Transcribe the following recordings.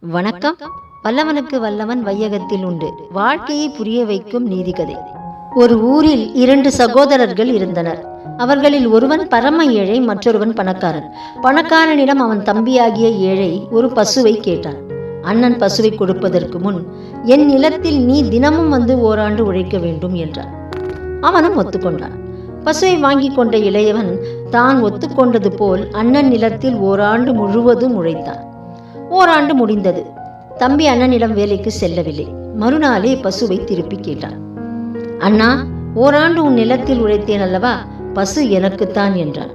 வணக்கம். வல்லவனுக்கு வல்லவன் வையகத்தில் உண்டு. வாழ்க்கையை புரிய வைக்கும் நீதிகதை. ஒரு ஊரில் இரண்டு சகோதரர்கள் இருந்தனர். அவர்களில் ஒருவன் பரம ஏழை மற்றொருவன் பணக்காரன். பணக்காரனிடம் அவன் தம்பியாகிய ஏழை ஒரு பசுவை கேட்டான். அண்ணன் பசுவை கொடுப்பதற்கு முன் என் நிலத்தில் நீ தினமும் வந்து ஓராண்டு உழைக்க வேண்டும் என்றான். அவனும் ஒத்துக்கொண்டான். பசுவை வாங்கி கொண்ட இளையவன் தான் ஒத்துக்கொண்டது போல் அண்ணன் நிலத்தில் ஓராண்டு முழுவதும் உழைத்தான். ஓராண்டு முடிந்தது. தம்பி அண்ணனிடம் வேலைக்கு செல்லவில்லை. மறுநாளே பசுவை திருப்பி கேட்டான். அண்ணா ஓராண்டு உன் நிலத்தில் உழைத்தேன் அல்லவா? பசு எனக்குத்தான் என்றான்.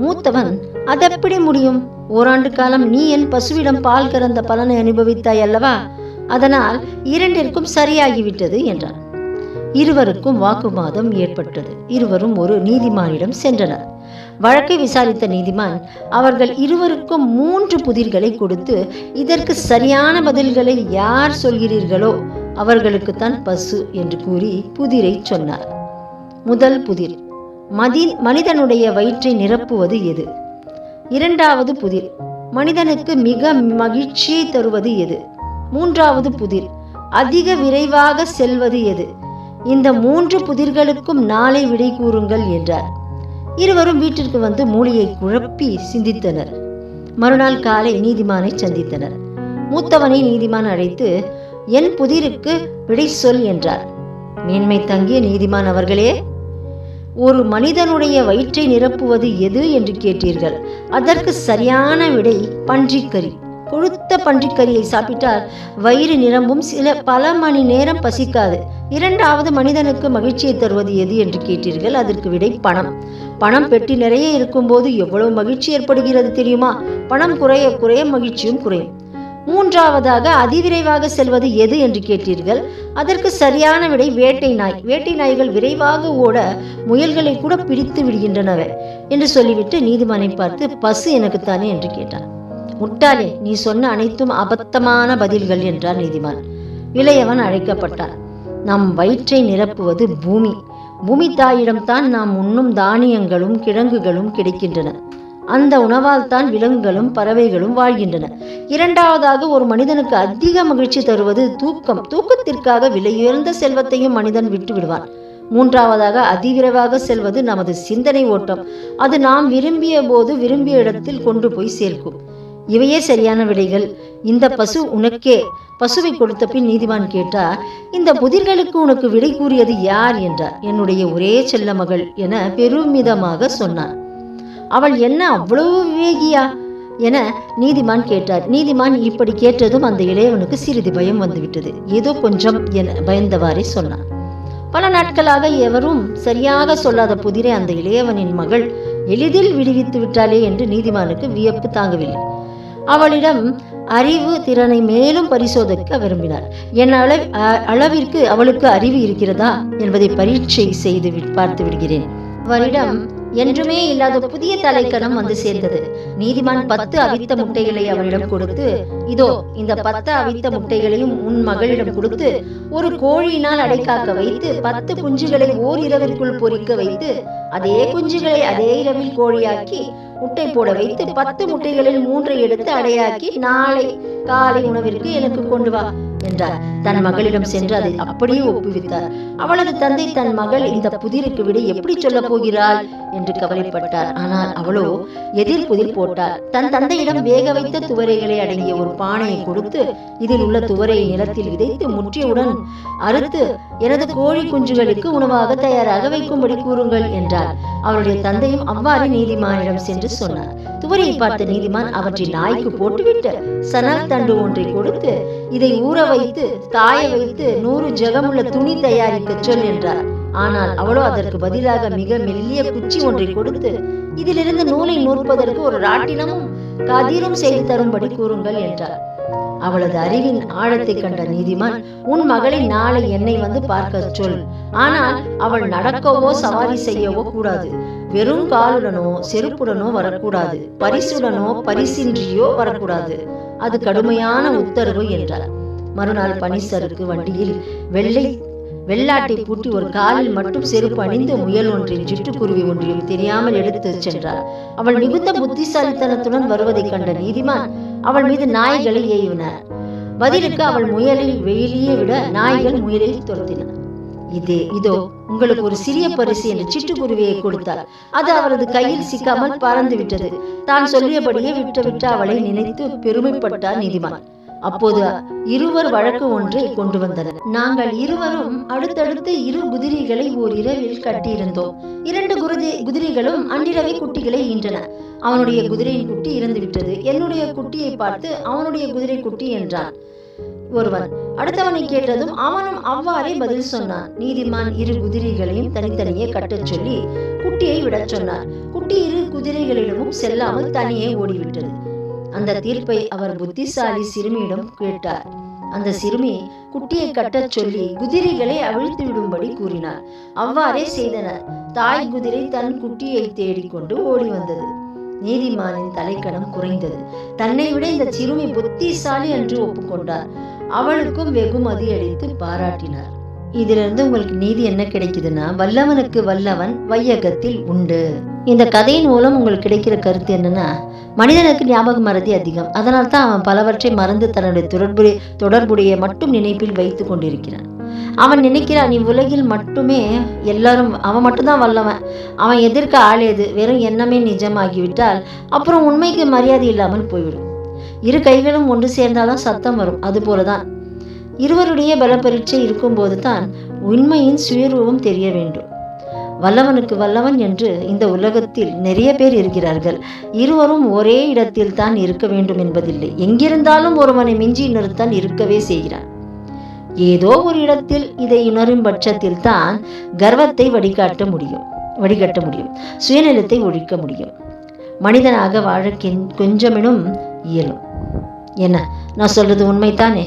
மூத்தவன் அதெப்படி முடியும்? ஓராண்டு காலம் நீ என் பசுவிடம் பால் கறந்த பலனை அனுபவித்தாய் அல்லவா? அதனால் இரண்டிற்கும் சரியாகிவிட்டது என்றான். இருவருக்கும் வாக்குவாதம் ஏற்பட்டது. இருவரும் ஒரு நீதிமானிடம் சென்றனர். வழக்கை விசாரித்த நீதிமான் அவர்கள் இருவருக்கும் மூன்று புதிர்களை கொடுத்து இதற்கு சரியான பதில்களை யார் சொல்கிறீர்களோ அவர்களுக்குத்தான் பசு என்று கூறி புதிரை சொன்னார். முதல் புதிர் மதி மனிதனுடைய வயிற்றை நிரப்புவது எது? இரண்டாவது புதிர் மனிதனுக்கு மிக மகிழ்ச்சியை தருவது எது? மூன்றாவது புதிர் அதிக விரைவாக செல்வது எது? இந்த மூன்று புதிர்களுக்கும் நாளை விடை கூறுங்கள் என்றார். இருவரும் வீட்டிற்கு வந்து மூளையை குழப்பி சிந்தித்தனர். மறுநாள் காலை நீதிமானை சந்தித்தனர். மூத்தவனை நீதிமான் அழைத்து என் புதிருக்கு விடை சொல் என்றார். மேன்மை தங்கிய நீதிமான் அவர்களே ஒரு மனிதனுடைய வயிற்றை நிரப்புவது எது என்று கேட்டீர்கள். அதற்கு சரியான விடை பன்றிக்கறி. கொழுத்த பன்றிக்கறியை சாப்பிட்டால் வயிறு நிரம்பும். சில பல மணி நேரம் பசிக்காது. இரண்டாவது மனிதனுக்கு மகிழ்ச்சியை தருவது எது என்று கேட்டீர்கள்? அதற்கு விடை பணம். பணம் பெட்டி நிறைய இருக்கும்போது எவ்வளவு மகிழ்ச்சி ஏற்படுகிறது தெரியுமா? பணம் குறைய குறைய மகிழ்ச்சியும் குறையும். மூன்றாவதாக அதிவிரைவாக செல்வது எது என்று கேட்டீர்கள்? அதற்கு சரியான விடை வேட்டை நாய். வேட்டை நாய்கள் விரைவாக ஓட முயல்களை கூட பிடித்து விடுகின்றனவே என்று சொல்லிவிட்டு நீதிமானை பார்த்து பசு எனக்குத்தானே என்று கேட்டான் முட்டாளே நீ சொன்ன அனைத்தும் அபத்தமான பதில்கள் என்றார் நீதிமான். இளையவன் அழைக்கப்பட்டான். நம் வயிற்றை நிரப்புவது பூமி. பூமி தாயிடம்தான் நாம் உண்ணும் தானியங்களும் கிழங்குகளும் கிடைக்கின்றன. அந்த உணவால் தான் விலங்குகளும் பறவைகளும் வாழ்கின்றன. இரண்டாவதாக ஒரு மனிதனுக்கு அதிக மகிழ்ச்சி தருவது தூக்கம். தூக்கத்திற்காக விலையுயர்ந்த செல்வத்தையும் மனிதன் விட்டு விடுவான் மூன்றாவதாக அதிவிரைவாக செல்வது நமது சிந்தனை ஓட்டம். அது நாம் விரும்பிய போது விரும்பிய இடத்தில் கொண்டு போய் சேர்க்கும். இவையே சரியான விடைகள். இந்த பசு உனக்கே. பசுவை கொடுத்த பின் நீதிமான் கேட்டார் இந்த புதிர்களுக்கு உனக்கு விடை கூறியது யார்? என்றார். என்னுடைய ஒரே செல்ல மகள் என பெருமிதமாக சொன்னான் அவள் என்ன அவ்வளவு விவேகியா? என நீதிமான் கேட்டார். நீதிமான் இப்படி கேட்டதும் அந்த இளையவனுக்கு சிறிது பயம் வந்துவிட்டது. ஏதோ கொஞ்சம் என பயந்தவாறே சொன்னான் பல நாட்களாக எவரும் சரியாக சொல்லாத புதிரை அந்த இளையவனின் மகள் எளிதில் விடுவித்து விட்டாளே என்று நீதிமானுக்கு வியப்பு தாங்கவில்லை. அவளிடம் அறிவு திறனை மேலும் பரிசோதிக்க விரும்பினார். என் அள அளவிற்கு அவளுக்கு அறிவு இருக்கிறதா? என்பதை பரீட்சை செய்து பார்த்து விடுகிறேன். அவரிடம் என்றுமே இல்லாத புதிய தலைக்கணம் வந்து சேர்ந்தது. நீதிமான் பத்து அவித்த முட்டைகளை அவளிடம் கொடுத்து இதோ இந்த பத்து அவித்த முட்டைகளையும் உன் மகளிடம் கொடுத்து ஒரு கோழியினால் அடைக்காக்க வைத்து பத்து குஞ்சுகளை ஓர் இரவிற்குள் பொறிக்க வைத்து அதே குஞ்சுகளை அதே இரவில் கோழியாக்கி முட்டை போட வைத்து பத்து முட்டைகளில் மூன்றை எடுத்து அடையாக்கி நாளை காலை உணவிற்கு எனக்கு கொண்டு வா என்றார். தன் மகளிடம் சென்று அதை அப்படியே ஒப்புவித்தார். அவளது தந்தை தன் மகள் இந்த புதிருக்கு விட எப்படி சொல்ல போகிறாள்? என்று கவலைப்பட்டார். ஆனால் அவளோ எதிர் புதிர் போட்டார் தன் தந்தையிடம் வேக வைத்த துவரைகளை அடங்கிய ஒரு பானையை கொடுத்து இதில் உள்ள துவரையை நிலத்தில் விதைத்து முற்றியவுடன் அறுத்து எனது கோழி குஞ்சுகளுக்கு உணவாக தயாராக வைக்கும்படி கூறுங்கள் என்றார் அவருடைய தந்தையும் அவ்வாறு நீதிமானிடம் சென்று சொன்னார். துவரையை பார்த்த நீதிமான் அவற்றை நாய்க்கு போட்டுவிட்டு சணல் தண்டு ஒன்றை கொடுத்து இதை ஊற வைத்து காய வைத்து நூறு ஜெகமுள்ள துணி தயாரிக்க சொல் என்றார். ஆனால் அவளோ அதற்கு பதிலாக மிக மெல்லிய குச்சி ஒன்றை கொடுத்து இதிலிருந்து நூலை நூற்பதற்கு ஒரு ராட்டினமும் கதிரும் செய்து தரும்படி கூறுங்கள் என்றார். அவளது அறிவின் ஆழத்தை கண்ட நீதிமான் உன் மகளை நாளை என்னை வந்து பார்க்க சொல். ஆனால் அவள் நடக்கவோ சவாரி செய்யவோ கூடாது. வெறும் காலுடனோ செருப்புடனோ வரக்கூடாது. பரிசுடனோ பரிசின்றியோ வரக்கூடாது. அது கடுமையான உத்தரவு என்றார். மறுநாள் பனிசருக்கு வண்டியில் வெள்ளை வெள்ளாட்டை பூட்டி ஒரு காலில் மட்டும் செருப்பு அணிந்து முயல் ஒன்றின் சிட்டுக்குருவி ஒன்றையும் தெரியாமல் எடுத்து சென்றார். அவள் மிகுந்த புத்திசாலித்தனத்துடன் வருவதைக் கண்ட நீதிமான் அவள் மீது நாய்களை ஏவினார். பதிலுக்கு அவள் முயலை வெளியே விட நாய்கள் முயலை துரத்தின. இது இதோ உங்களுக்கு ஒரு சிறிய பரிசு என்று சிட்டுக்குருவியை கொடுத்தார். அது அவரது கையில் சிக்காமல் பறந்து விட்டது. தான் சொல்லியபடியே விட்டு விட்டு அவளை நினைத்து பெருமைப்பட்டார் நீதிமான். அப்போது இருவர் வழக்கு ஒன்றை கொண்டு வந்தனர். நாங்கள் இருவரும் அடுத்தடுத்து இரு குதிரைகளை ஓர் இரவில் கட்டியிருந்தோம். இரண்டு குருதி குதிரைகளும் அன்றிரவே குட்டிகளை ஈன்றன. அவனுடைய குதிரையின் குட்டி இறந்து விட்டது என்னுடைய குட்டியை பார்த்து அவனுடைய குதிரை குட்டி என்றான். ஒருவன் அடுத்தவனை கேட்டதும் அவனும் அவ்வாறே பதில் சொன்னான். நீதிமான் இரு குதிரைகளையும் தனித்தனியே கட்டச் சொல்லி குட்டியை விடச் சொன்னார் குட்டி இரு குதிரைகளிடமும் செல்லாமல் தனியே ஓடிவிட்டது. அந்த தீர்ப்பை அவர் புத்திசாலி சிறுமியிடம் கேட்டார். அந்த சிறுமி குட்டியை கட்டச் சொல்லி குதிரைகளை அவிழ்த்து விடும்படி கூறினார் அவ்வாறே செய்தனர். தாய் குதிரை தன் குட்டியை தேடிக்கொண்டு ஓடி வந்தது. நீதிமானின் தலைக்கணம் குறைந்தது. தன்னை விட இந்த சிறுமி புத்திசாலி என்று ஒப்புக்கொண்டார். அவளுக்கும் வெகுமதி அளித்து பாராட்டினார். இதிலிருந்து உங்களுக்கு நீதி என்ன கிடைக்குதுன்னா வல்லவனுக்கு வல்லவன் வையகத்தில் உண்டு. இந்த கதையின் மூலம் உங்களுக்கு கிடைக்கிற கருத்து என்னன்னா மனிதனுக்கு ஞாபக மறதி அதிகம். அதனால் தான் அவன் பலவற்றை மறந்து தன்னுடைய தொடர்புடைய தொடர்புடைய மட்டும் நினைப்பில் வைத்து கொண்டிருக்கிறான். அவன் நினைக்கிறான் நீ உலகில் மட்டுமே எல்லாரும் அவன் மட்டும்தான் வல்லவன். அவன் எதிர்க்க ஆளேது வெறும் எண்ணமே நிஜமாகிவிட்டால் அப்புறம் உண்மைக்கு மரியாதை இல்லாமல் போய்விடும். இரு கைகளும் ஒன்று சேர்ந்தால்தான் சத்தம் வரும். அதுபோலதான் இருவருடைய பல பரீட்சை இருக்கும்போது தான் உண்மையின் சுயரூபம் தெரிய வேண்டும். வல்லவனுக்கு வல்லவன் என்று இந்த உலகத்தில் நிறைய பேர் இருக்கிறார்கள். இருவரும் ஒரே இடத்தில் தான் இருக்க வேண்டும் என்பதில்லை. எங்கிருந்தாலும் ஒருவனை மிஞ்சி இன்னொருத்தான் இருக்கவே செய்கிறான். ஏதோ ஒரு இடத்தில் இதை உணரும் பட்சத்தில் தான் கர்வத்தை வடிகாட்ட முடியும் வடிகட்ட முடியும் சுயநலத்தை ஒழிக்க முடியும். மனிதனாக வாழ கென்- கொஞ்சமெனும் இயலும். என்ன? நான் சொல்றது உண்மைத்தானே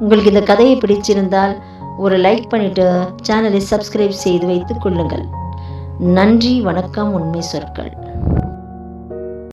உங்களுக்கு இந்த கதையை பிடிச்சிருந்தால் ஒரு லைக் பண்ணிட்டு சேனலை சப்ஸ்கிரைப் செய்து வைத்துக் கொள்ளுங்கள். நன்றி வணக்கம் உண்மை சொற்கள்.